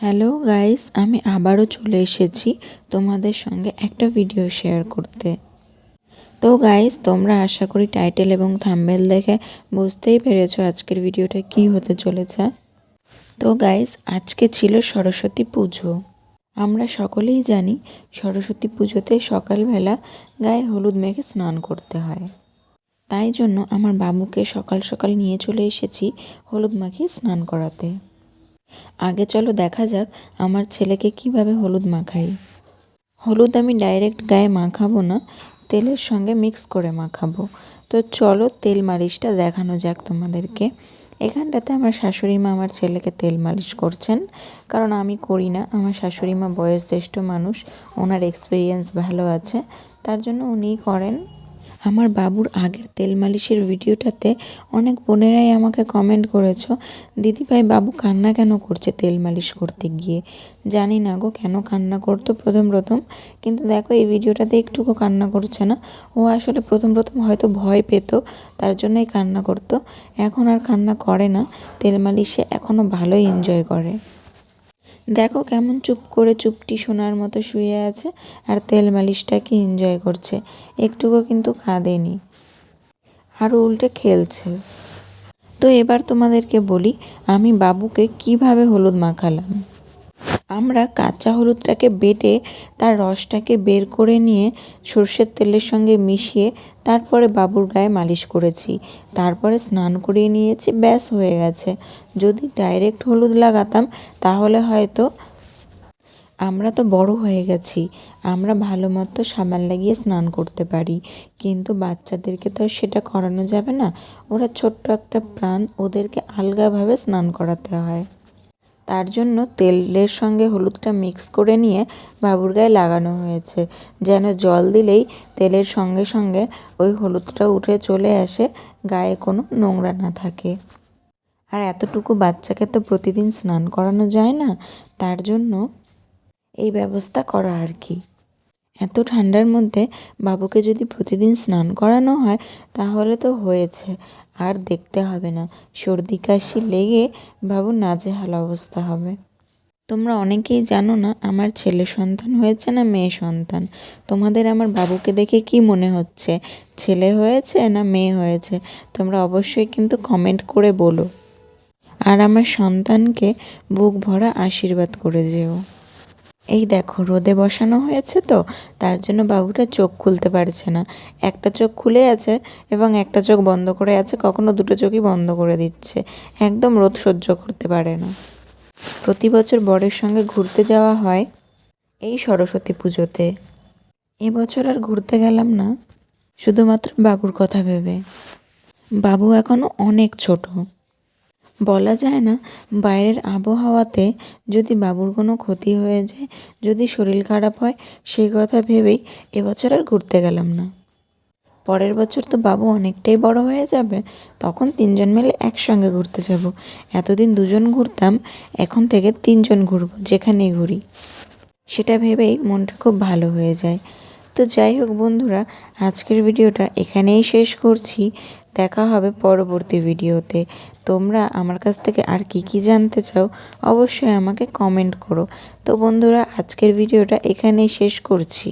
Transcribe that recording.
Hello guys আমি আবারও চলে এসেছি তোমাদের সঙ্গে একটা ভিডিও শেয়ার করতে। তো গাইস তোমরা আশা করি টাইটেল এবং থাম্বেল দেখে বুঝতেই পেরেছ আজকের ভিডিওটা কি হতে চলেছে। তো গাইস আজকে ছিল সরস্বতী পুজো। আমরা সকলেই জানি সরস্বতী পুজোতে সকালবেলা গায়ে হলুদ মেখে স্নান করতে হয়। তাই জন্য আমার বাবুকে সকাল সকাল নিয়ে চলে এসেছি হলুদ মাখিয়ে স্নান করাতে। আগে চলো দেখা যাক আমার ছেলেকে কীভাবে হলুদ মাখাই। হলুদ আমি ডাইরেক্ট গায়ে মাখাবো না, তেলের সঙ্গে মিক্স করে মাখাবো। তো চলো তেল মালিশটা দেখানো যাক তোমাদেরকে। এখানটাতে আমার শাশুড়ি মা আমার ছেলেকে তেল মালিশ করছেন, কারণ আমি করি না। আমার শাশুড়ি মা বয়স জ্যেষ্ঠ মানুষ, ওনার এক্সপিরিয়েন্স ভালো আছে, তার জন্য উনিই করেন। আমার বাবুর আগের তেল মালিশের ভিডিওটাতে অনেক বোনেরাই আমাকে কমেন্ট করেছ দিদিভাই বাবু কান্না কেন করছে তেল মালিশ করতে গিয়ে? জানি না গো, কেন কান্না করতো প্রথম প্রথম, কিন্তু দেখো এই ভিডিওটাতে একটুকু কান্না করছে না। ও আসলে প্রথম প্রথম হয়তো ভয় পেত, তার জন্যই কান্না করতো। এখন আর কান্না করে না, তেল মালিশে এখনও ভালোই এনজয় করে। দেখো কেমন চুপ করে চুপটি সোনার মতো শুয়ে আছে আর তেল মালিশটাকে এনজয় করছে। একটুকু কিন্তু কাঁদেনি। আর উল্টে খেলছে। তো এবার তোমাদেরকে বলি, আমি বাবুকে কীভাবে হলুদ মাখালাম? আমরা কাঁচা হলুদটাকে বেটে তার রসটাকে বের করে নিয়ে সর্ষের তেলের সঙ্গে মিশিয়ে তারপরে বাবুর গায়ে মালিশ করেছি। তারপরে স্নান করিয়ে নিয়েছি, ব্যাস হয়ে গেছে। যদি ডাইরেক্ট হলুদ লাগাতাম, তাহলে হয়তো আমরা তো বড় হয়ে গেছি। আমরা ভালো মতো সাবান লাগিয়ে স্নান করতে পারি। কিন্তু বাচ্চাদেরকে তো সেটা করানো যাবে না। ওরা ছোট্ট একটা প্রাণ ওদেরকে আলগাভাবে স্নান করাতে হয়। তার জন্য তেলের সঙ্গে হলুদটা মিক্স করে নিয়ে বাবুর গায়ে লাগানো হয়েছে। যেন জল দিলেই তেলের সঙ্গে সঙ্গে ওই হলুদটা উঠে চলে আসে, গায়ে কোনো নোংরা না থাকে। আর এতটুকু বাচ্চাকে তো প্রতিদিন স্নান করানো যায় না, তার জন্য এই ব্যবস্থা করা আর কি। এত ঠান্ডার মধ্যে বাবুকে যদি প্রতিদিন স্নান করানো হয়, তাহলে তো হয়েছে। আর দেখতে হবে না। সর্দি, কাশি লেগে বাবুর নাজেহাল অবস্থা হবে। তোমরা অনেকেই জানো না, আমার ছেলে সন্তান হয়েছে না মেয়ে সন্তান? তোমাদের আমার বাবুকে দেখে কি মনে হচ্ছে? ছেলে হয়েছে না মেয়ে হয়েছে? তোমরা অবশ্যই কিন্তু কমেন্ট করে বলো। আর আমার সন্তানকে বুক ভরা আশীর্বাদ করে যেও। এই দেখো, রোদে বসানো হয়েছে তো, তার জন্য বাবুটা চোখ খুলতে পারছে না। একটা চোখ খুলে আছে এবং একটা চোখ বন্ধ করে আছে, কখনো দুটো চোখই বন্ধ করে দিচ্ছে। একদম রোদ সহ্য করতে পারে না। প্রতি বছর বরের সঙ্গে ঘুরতে যাওয়া হয় এই সরস্বতী পুজোতে। এবছর আর ঘুরতে গেলাম না, শুধুমাত্র বাবুর কথা ভেবে। বাবু এখনও অনেক ছোট। বলা যায় না, বাইরের আবহাওয়াতে যদি বাবুর কোনো ক্ষতি হয়ে যায়, যদি শরীর খারাপ হয়, সেই কথা ভেবেই এবছর আর ঘুরতে গেলাম না। পরের বছর তো বাবু অনেকটাই বড় হয়ে যাবে, তখন তিনজন মিলে একসঙ্গে ঘুরতে যাব। এতদিন দুজন ঘুরতাম, এখন থেকে তিনজন ঘুরবো, যেখানেই ঘুরি। সেটা ভেবেই মনটা খুব ভালো হয়ে যায়। তো যাই হোক বন্ধুরা, আজকের ভিডিওটা এখানেই শেষ করছি। দেখা হবে পরবর্তী ভিডিওতে। তোমরা আমার কাছ থেকে আর কি কি জানতে চাও, অবশ্যই আমাকে কমেন্ট করো। তো বন্ধুরা, আজকের ভিডিওটা এখানেই শেষ করছি।